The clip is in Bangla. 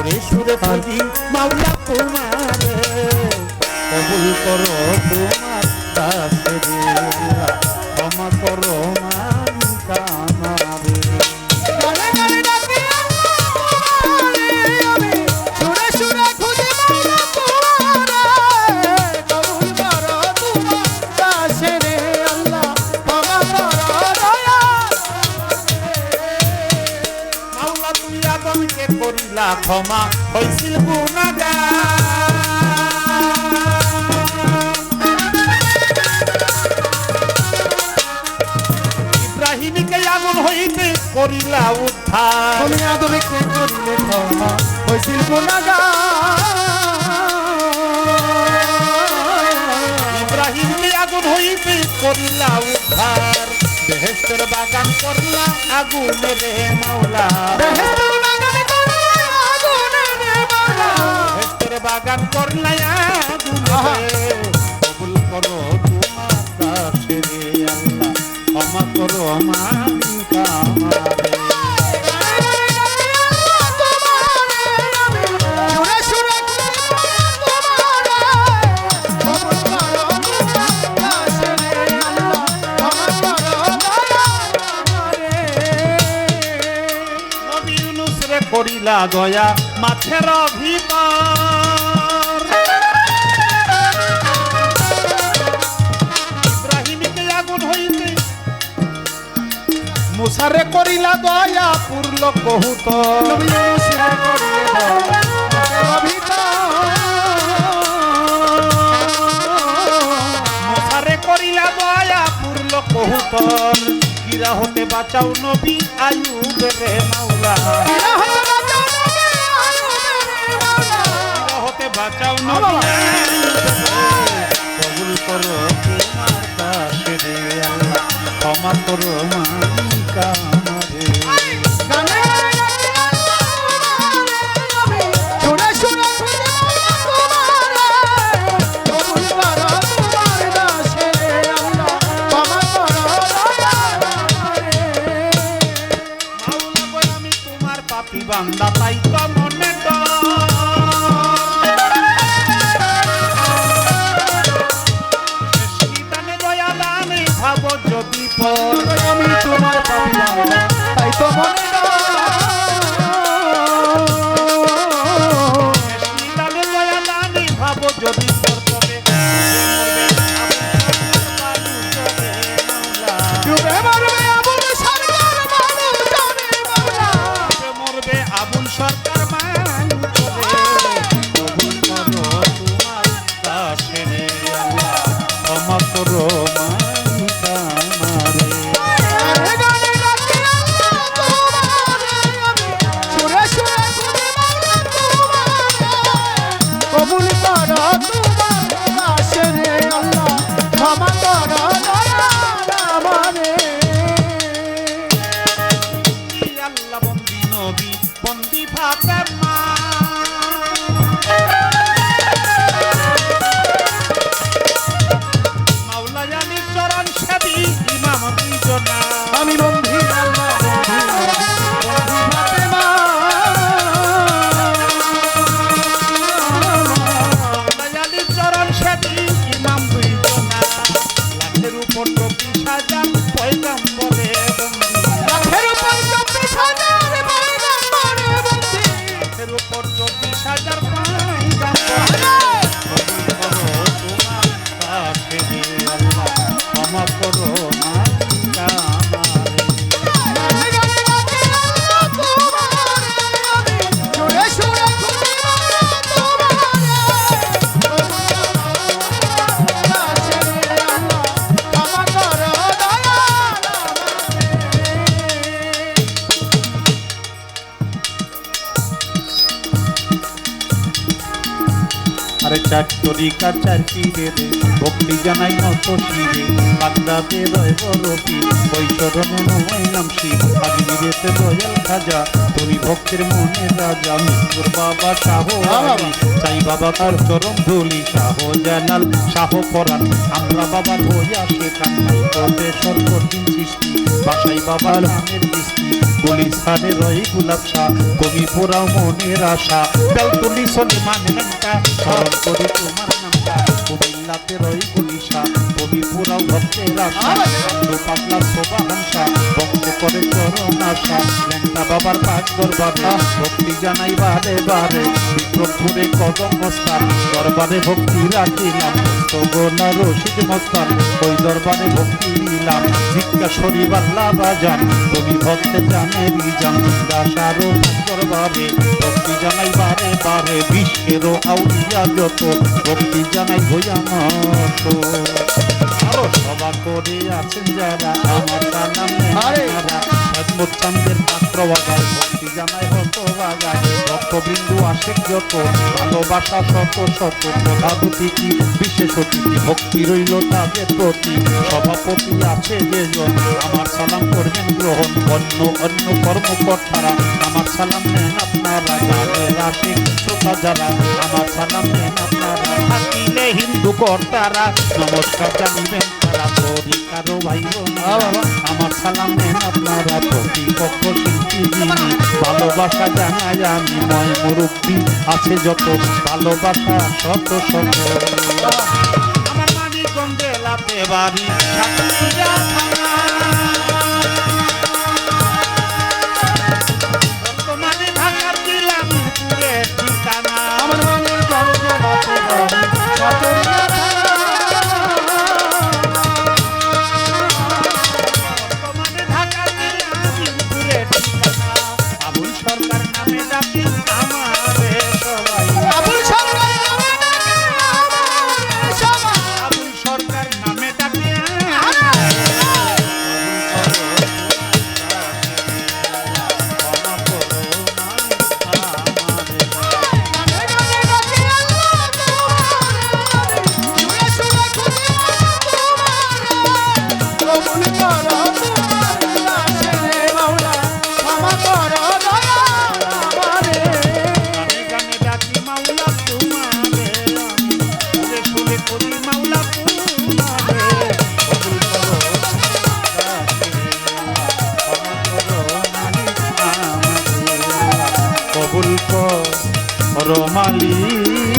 সুরে সুরে খুঁজি মাওলা তোমারে কবুল করো আদমকে করিলা ক্ষমা হইছিল গুণাগার। ইব্রাহিমকে আগুন হইতে করিলা উদ্ধার। তুমি আদমকে করিলে ক্ষমা? গুনাহগার ইব্রাহিমকে আগুন হইতে করিলা উদ্ধার। বেহেস্তের বাগান করলা আগুনে রে মাওলা। বাগান করলা আগুনে রে কবুল করো তোমার দাসে আল্লাহ। ক্ষমা করো আমারে করিলা দয়া মাছের ভিতর মুসারে করিলা দয়া করিলে দয়া মুসারে করিলা দয়া পুরল কহুত। কিরা হতে বাঁচাও নবী আয়ুব রে মাওলা। হতে বাঁচাও নবী কবুল করো তোমার দাসে রে আল্লাহ ক্ষমা করো বান্দা তাই মনে দয়া দানে ভাব যদি আমি তোমার পাপিয়া তাই তো মনে আরে চার তরিকা চার পীরে রে। ভক্তি জানাই নত শিরে বাগদাতে রয় বরফি বৈশরণে নহইলাম শিব আজমিরেতে রয়াল খাজা, তুমি ভক্তের মনে রাজা মিত্র বাবা শাহ আলী চাই বাবা তার চরম ধুলি শাহ জানাল শাহ পরাণ আমরা বাবার হইয়া শেখান সর্বদিন সৃষ্টি, বাসাই বাবা নামের দৃষ্টি গুলি সারে শাহ কবি মনের আশা। বেলতুলি সলিমান ঘণ্টা স্মরণ তোমার নামটা। কুমিল্লাতে গুলিশা কবি ভক্তের আশা। শোভা হাংসা বন্ধে করে চরণ আশা। বাবার পাক দরবারটা ভক্তি জানাই বারে বারে। বিক্রমপুরে কদম মস্তান, দরবারে ভক্তি রাখিলাম। তো গোলা রশিদ মস্তান, ওই দরবারে ভক্তি দিলাম ভিক্ষা শরীবার লাভাজান তুমি ভক্তে জানে বিজান দাসারও দরবারে ভক্তি জানাই বারে বারে বিশ্বেরও আউলিয়া যত। ভক্তি জানাই হইয়া মত আরও সভা করে আছেন যারা আমার সালাম আরে! চান্দের পাত্র বাগায় ভক্তি জানাই হত বাগায় ভক্তবিন্দু আসে যত, ভালোবাসা শত শত প্রধানতি কি বিশেষ অতিথি, ভক্তি রইল তাদের প্রতি সভাপতি আছে যে জন আমার সালাম করবেন গ্রহণ অন্য অন্য কর্মকর্তারা, আমার সালাম নেন আপনারা গানের আশিক শ্রোতা যারা, আমার সালাম নেন আপনারা থাকিলে হিন্দু কর্তারা, নমস্কার জানিবেন তারা ভাই বোনেরা। আ বাবা। আমার সালাম নেন আপনারা প্রতিপক্ষ শিল্পী যিনি ভালোবাসা জানাই আমি ময় মুরব্বী আছে যত ভালোবাসা শত শত আমার মানিকগঞ্জে লাতে বাড়ি মালিক